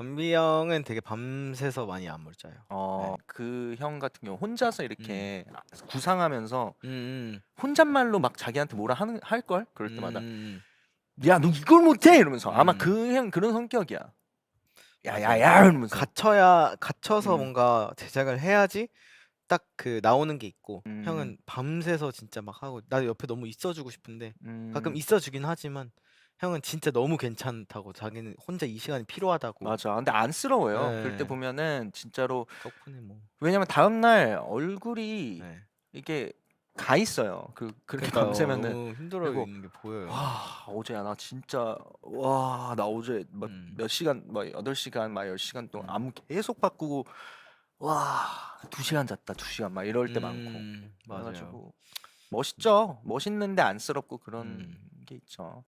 밤비 형은 되게 밤새서 많이 안무를 짜요. 어, 네. 그형 같은 경우 혼자서 이렇게 구상하면서 음, 음. 혼잣말로 막 자기한테 뭐라 하는 할 걸 그럴 때마다 음, 야 너 이걸 못 해 이러면서 아마 음. 그 형 그런 성격이야. 맞아. 야야야 이러면서. 갇혀야 갇혀서 음. 뭔가 제작을 해야지 딱 그 나오는 게 있고 음. 형은 밤새서 진짜 막 하고 나 옆에 너무 있어주고 싶은데 음, 가끔 있어주긴 하지만 형은 진짜 너무 괜찮다고 자기는 혼자 이 시간이 필요하다고 맞아. 근데 안쓰러워요. 네. 그럴 때 보면은 진짜로 덕분에 뭐 왜냐면 다음 날 얼굴이 네. 이게 가 있어요. 그 그렇게 그러니까요. 밤새면은 너무 힘들어 그리고- 있는 게 보여요. 와 어제 나 진짜 와 나 어제 막 음. 몇 시간 막 여덟 시간 막열 시간 동안 음. 안무 계속 바꾸고 와두 시간 잤다 두 시간 막 이럴 때 많고 음, 맞아요. 그래가지고 멋있죠 멋있는데 안쓰럽고 그런 음. 게 있죠